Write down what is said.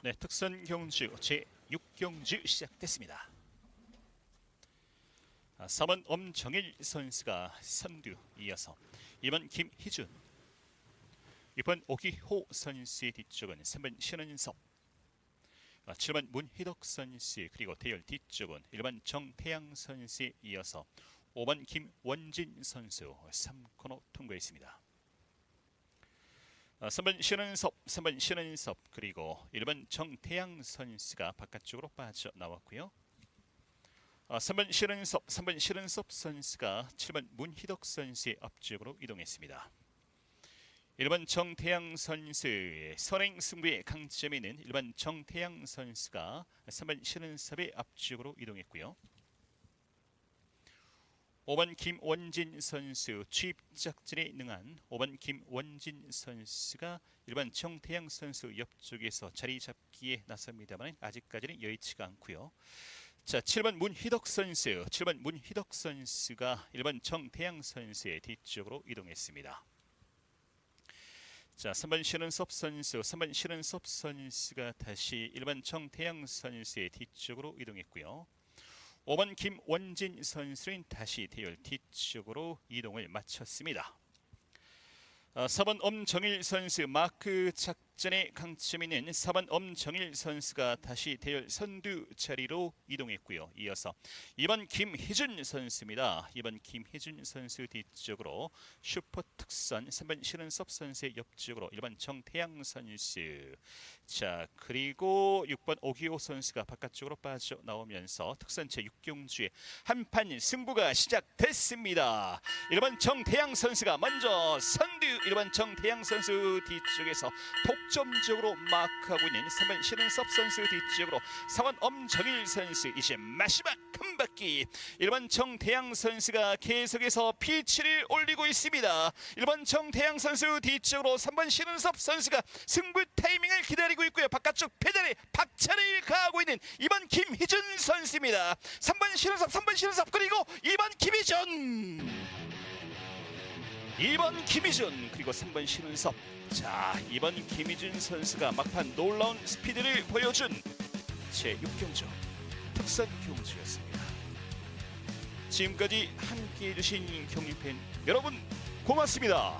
네, 특선 경주 제 6경주 시작됐습니다. 아, 3번 엄정일 선수가 선두 이어서 2번 김희준 6번 오기호 선수의 뒤쪽은 3번 신은섭 아, 7번 문희덕 선수 그리고 대열 뒤쪽은 1번 정태양 선수에 이어서 5번 김원진 선수 3코너 통과했습니다. 아, 3번 신은섭, 3번 신은섭 그리고 1번 정태양 선수가 바깥쪽으로 빠져 나왔고요. 아, 3번 신은섭, 3번 신은섭 선수가 7번 문희덕 선수의 앞쪽으로 이동했습니다. 1번 정태양 선수의 선행 승부의 강점이 있는 1번 정태양 선수가 3번 신은섭의 앞쪽으로 이동했고요. 5번 김원진 선수 취입 작전에 능한 5번 김원진 선수가 1번 정태양 선수 옆쪽에서 자리 잡기에 나섭니다만 아직까지는 여의치가 않고요. 자, 7번 문희덕 선수, 7번 문희덕 선수가 1번 정태양 선수의 뒤쪽으로 이동했습니다. 자, 3번 신은섭 선수, 3번 신은섭 선수가 다시 1번 정태양 선수의 뒤쪽으로 이동했고요. 5번 김원진 선수는 다시 대열 뒤쪽으로 이동을 마쳤습니다. 어, 4번 엄정일 선수 마크 강점 있는 4번 엄정일 선수가 다시 대열 선두 자리로 이동했고요. 이어서 2번 김희준 선수입니다. 2번 김희준 선수 뒤쪽으로 슈퍼 특선 3번 신은섭 선수의 옆쪽으로 1번 정태양 선수 자 그리고 6번 오기호 선수가 바깥쪽으로 빠져 나오면서 특선체 6경주의 한판 승부가 시작됐습니다. 1번 정태양 선수가 먼저 선두 1번 정태양 선수 뒤쪽에서 독점적으로 마크하고 있는 3번 신은섭 선수 뒤쪽으로 4번 엄정일 선수 이제 마지막 한 바퀴 1번 정태양 선수가 계속해서 피치를 올리고 있습니다. 1번 정태양 선수 뒤쪽으로 3번 신은섭 선수가 승부 타이밍을 기다리고 있고요. 바깥쪽 페달에 박차를 가하고 있는 2번 김희준 선수입니다. 3번 신은섭, 3번 신은섭 그리고 2번 김희준. 2번 김희준 그리고 3번 신은섭. 자, 2번 김희준 선수가 막판 놀라운 스피드를 보여준 제 6경주 특선 경주였습니다. 지금까지 함께해 주신 경리팬 여러분 고맙습니다.